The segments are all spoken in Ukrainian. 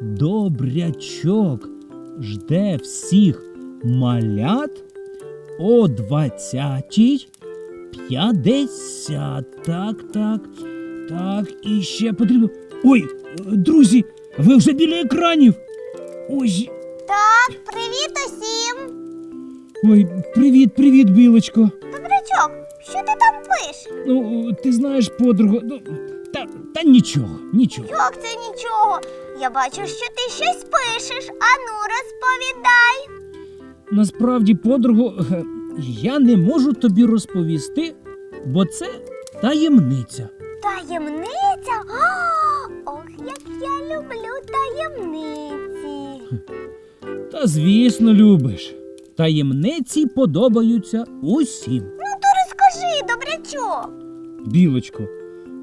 Добрячок жде всіх малят о 20 50. Так, так, так, і ще потрібно. Ой, друзі, ви вже біля екранів. Ой, Так, привіт усім! ой, привіт, привіт, білочко. Добрячок, що ти там пишеш? Ну, ти знаєш, подруга, ну, та, та нічого, нічого. Як це нічого? Я бачу, що ти щось пишеш. Ану, розповідай. Насправді, подруго, е, я не можу тобі розповісти, бо це таємниця. Таємниця? А, Ох, як я люблю таємниці. Та звісно, любиш. Таємниці подобаються усім. Ну то розкажи, добрячок. Білочко.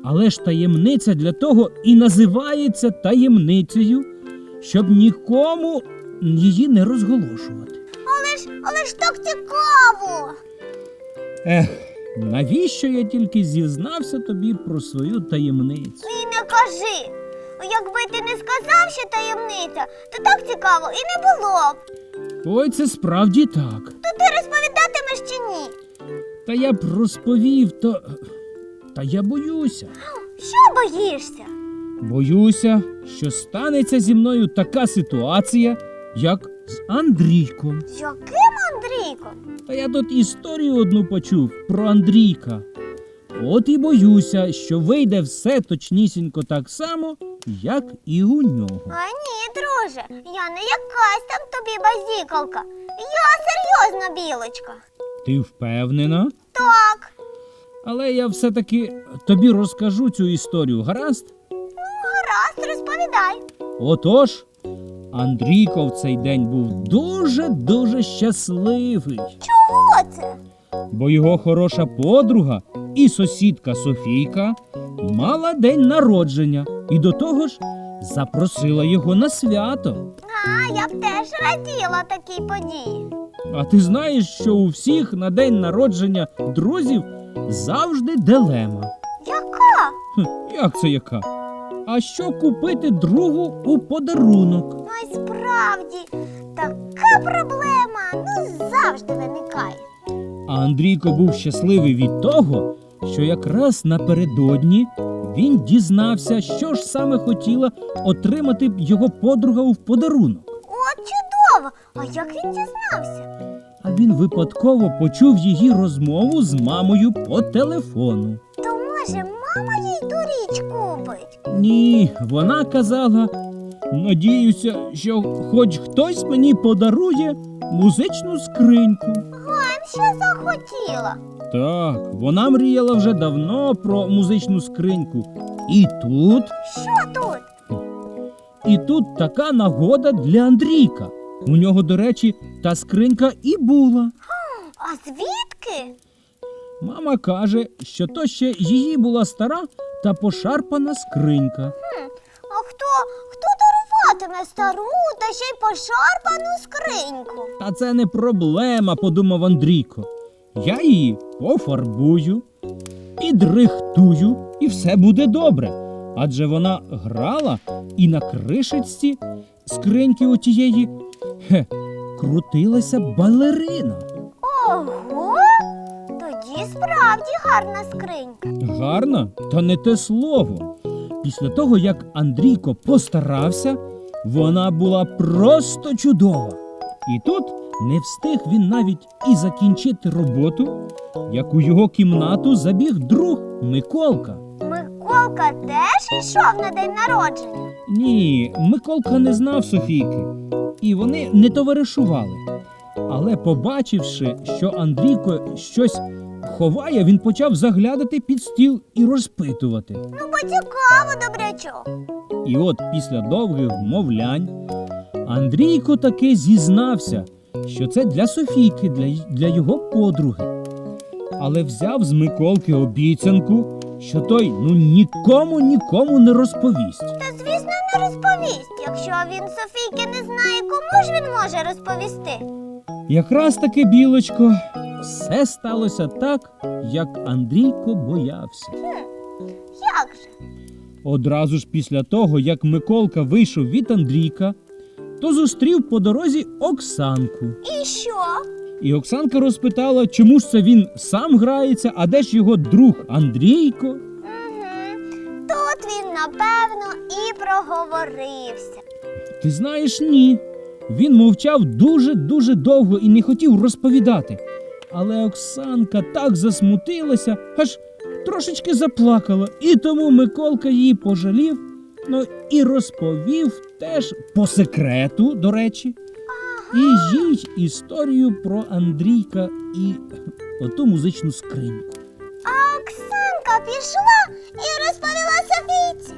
Але ж таємниця для того і називається таємницею, щоб нікому її не розголошувати. Але ж, але ж так цікаво. Ех, навіщо я тільки зізнався тобі про свою таємницю? І не кажи. Якби ти не сказав, що таємниця, то так цікаво і не було б. Ой, це справді так. То ти розповідатимеш чи ні? Та я б розповів, то. Та я боюся. Що боїшся? Боюся, що станеться зі мною така ситуація, як з Андрійком. З яким Андрійком? Та я тут історію одну почув про Андрійка. От і боюся, що вийде все точнісінько так само, як і у нього. А ні, друже, я не якась там тобі базікалка. Я серйозна білочка. Ти впевнена? Так, Але я все-таки тобі розкажу цю історію, гаразд? гаразд, розповідай. Отож, Андрійко в цей день був дуже-дуже щасливий, Чого це? бо його хороша подруга і сусідка Софійка мала день народження і до того ж запросила його на свято. А, я б теж раділа такій події. А ти знаєш, що у всіх на день народження друзів завжди дилема. Яка? Хм, як це яка? А що купити другу у подарунок? Ну і справді, така проблема ну завжди виникає. А Андрійко був щасливий від того, що якраз напередодні він дізнався, що ж саме хотіла отримати його подруга у подарунок. От чудово! А як він дізнався? А він випадково почув її розмову з мамою по телефону. То може мама їй ту річ купить? Ні, вона казала: надіюся, що хоч хтось мені подарує музичну скриньку. Гань, що захотіла? Так, вона мріяла вже давно про музичну скриньку. І тут, Що тут? і тут така нагода для Андрійка. У нього, до речі, та скринька і була. А звідки? Мама каже, що то ще її була стара та пошарпана скринька. А хто, хто даруватиме стару та ще й пошарпану скриньку? Та це не проблема, подумав Андрійко. Я її пофарбую, підрихтую, і все буде добре. Адже вона грала і на кришечці скриньки отієї хе, крутилася балерина. Ого! Тоді справді гарна скринька. Гарна, та не те слово. Після того, як Андрійко постарався, вона була просто чудова. І тут не встиг він навіть і закінчити роботу, як у його кімнату забіг друг Миколка. Миколка теж йшов на день народження. Ні, Миколка не знав Софійки, і вони не товаришували. Але побачивши, що Андрійко щось ховає, він почав заглядати під стіл і розпитувати. Ну, бо цікаво, добрячок. І от після довгих вмовлянь Андрійко таки зізнався, що це для Софійки, для, для його подруги. Але взяв з Миколки обіцянку, що той ну нікому нікому не розповість. Та звісно не розповість. Якщо він Софійки не знає, кому ж він може розповісти? Якраз таки, білочко, все сталося так, як Андрійко боявся. Як же? Одразу ж після того, як Миколка вийшов від Андрійка, то зустрів по дорозі Оксанку. І що? І Оксанка розпитала, чому ж це він сам грається, а де ж його друг Андрійко? Тут він, напевно, і проговорився. Ти знаєш, ні. Він мовчав дуже-дуже довго і не хотів розповідати. Але Оксанка так засмутилася, аж трошечки заплакала, і тому Миколка її пожалів, ну і розповів теж по секрету, до речі, і їй історію про Андрійка і оту музичну скриньку. А Оксанка пішла і розповіла Софійці.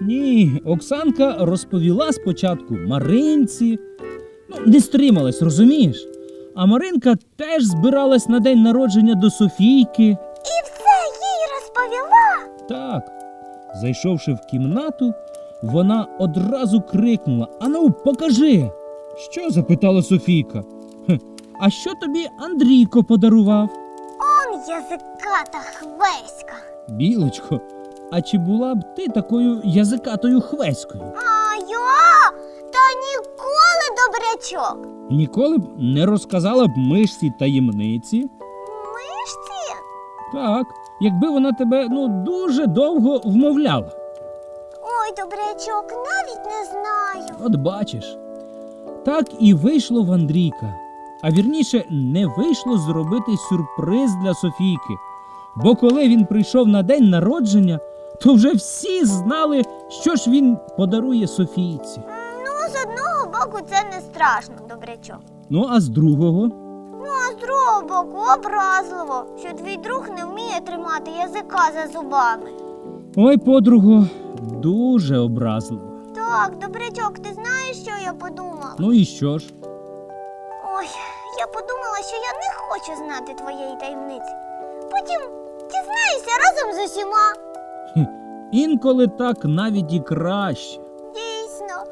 Ні, Оксанка розповіла спочатку Маринці. Ну, не стрималась, розумієш? А Маринка теж збиралась на день народження до Софійки. І все їй розповіла. Так, зайшовши в кімнату, вона одразу крикнула: Ану, покажи. Що? запитала Софійка. «Хе, А що тобі Андрійко подарував? Он язиката хвеська. Білочко, а чи була б ти такою язикатою хвеською? А я? Та ніколи добрячок. Ніколи б не розказала б мишці таємниці? Мишці? Так, якби вона тебе ну дуже довго вмовляла. Ой, добрячок, навіть не знаю. От бачиш. Так і вийшло в Андрійка. А вірніше, не вийшло зробити сюрприз для Софійки. Бо коли він прийшов на день народження, то вже всі знали, що ж він подарує Софійці. Ну, з одного боку, це не страшно, добрячок. Ну а з другого. Ну, а з другого боку, образливо, що твій друг не вміє тримати язика за зубами. Ой, подруго, дуже образливо. Так, добрячок, ти знаєш, що я подумала? Ну і що ж? Ой, я подумала, що я не хочу знати твоєї таємниці. Потім дізнаюся разом з усіма. Хм, Інколи так навіть і краще. Дійсно.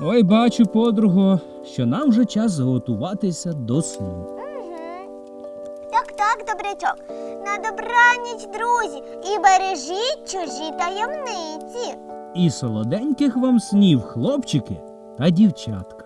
Ой, бачу, подруго, що нам вже час заготуватися до сну. Угу. Так, так, добрячок. На добраніч, друзі, і бережіть чужі таємниці. І солоденьких вам снів, хлопчики та дівчатка.